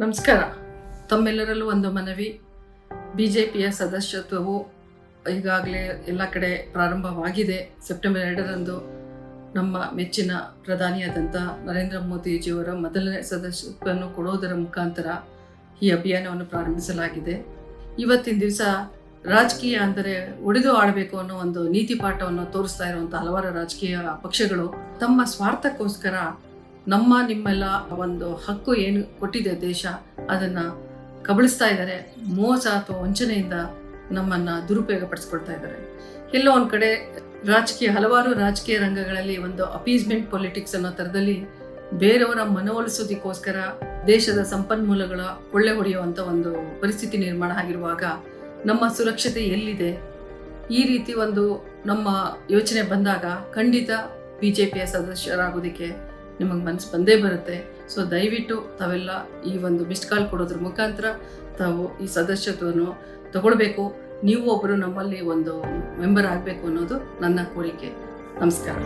ನಮಸ್ಕಾರ. ತಮ್ಮೆಲ್ಲರಲ್ಲೂ ಒಂದು ಮನವಿ. ಬಿ ಜೆ ಪಿಯ ಸದಸ್ಯತ್ವವು ಈಗಾಗಲೇ ಎಲ್ಲ ಕಡೆ ಪ್ರಾರಂಭವಾಗಿದೆ. ಸೆಪ್ಟೆಂಬರ್ ಎರಡರಂದು ನಮ್ಮ ಮೆಚ್ಚಿನ ಪ್ರಧಾನಿಯಾದಂಥ ನರೇಂದ್ರ ಮೋದಿಜಿಯವರ ಮೊದಲನೇ ಸದಸ್ಯತ್ವವನ್ನು ಕೊಡೋದರ ಮುಖಾಂತರ ಈ ಅಭಿಯಾನವನ್ನು ಪ್ರಾರಂಭಿಸಲಾಗಿದೆ. ಇವತ್ತಿನ ದಿವಸ ರಾಜಕೀಯ ಅಂದರೆ ಒಡೆದು ಆಡಬೇಕು ಅನ್ನೋ ಒಂದು ನೀತಿ ಪಾಠವನ್ನು ತೋರಿಸ್ತಾ ಇರುವಂಥ ಹಲವಾರು ರಾಜಕೀಯ ಪಕ್ಷಗಳು ತಮ್ಮ ಸ್ವಾರ್ಥಕ್ಕೋಸ್ಕರ ನಮ್ಮ ನಿಮ್ಮೆಲ್ಲ ಒಂದು ಹಕ್ಕು ಏನು ಕೊಟ್ಟಿದೆ ದೇಶ, ಅದನ್ನು ಕಬಳಿಸ್ತಾ ಇದ್ದಾರೆ. ಮೋಸ ಅಥವಾ ವಂಚನೆಯಿಂದ ನಮ್ಮನ್ನು ದುರುಪಯೋಗ ಪಡಿಸ್ಕೊಳ್ತಾ ಇದ್ದಾರೆ. ಎಲ್ಲೋ ಒಂದು ಕಡೆ ರಾಜಕೀಯ, ಹಲವಾರು ರಾಜಕೀಯ ರಂಗಗಳಲ್ಲಿ ಒಂದು ಅಪೀಸ್ಮೆಂಟ್ ಪೊಲಿಟಿಕ್ಸ್ ಅನ್ನೋ ಥರದಲ್ಲಿ ಬೇರೆಯವರ ಮನವೊಲಿಸೋದಕ್ಕೋಸ್ಕರ ದೇಶದ ಸಂಪನ್ಮೂಲಗಳ ಕೊಳ್ಳೆ ಹೊಡೆಯುವಂಥ ಒಂದು ಪರಿಸ್ಥಿತಿ ನಿರ್ಮಾಣ ಆಗಿರುವಾಗ ನಮ್ಮ ಸುರಕ್ಷತೆ ಎಲ್ಲಿದೆ? ಈ ರೀತಿ ಒಂದು ನಮ್ಮ ಯೋಚನೆ ಬಂದಾಗ ಖಂಡಿತ ಬಿ ಜೆ ಪಿಯ ಸದಸ್ಯರಾಗೋದಕ್ಕೆ ನಿಮಗೆ ಮನಸ್ಸು ಬಂದೇ ಬರುತ್ತೆ. ಸೊ ದಯವಿಟ್ಟು ತಾವೆಲ್ಲ ಈ ಒಂದು ಮಿಸ್ಡ್ ಕಾಲ್ ಕೊಡೋದ್ರ ಮುಖಾಂತರ ತಾವು ಈ ಸದಸ್ಯತ್ವವನ್ನು ತಗೊಳ್ಬೇಕು. ನೀವು ಒಬ್ಬರು ನಮ್ಮಲ್ಲಿ ಒಂದು ಮೆಂಬರ್ ಆಗಬೇಕು ಅನ್ನೋದು ನನ್ನ ಕೋರಿಕೆ. ನಮಸ್ಕಾರ.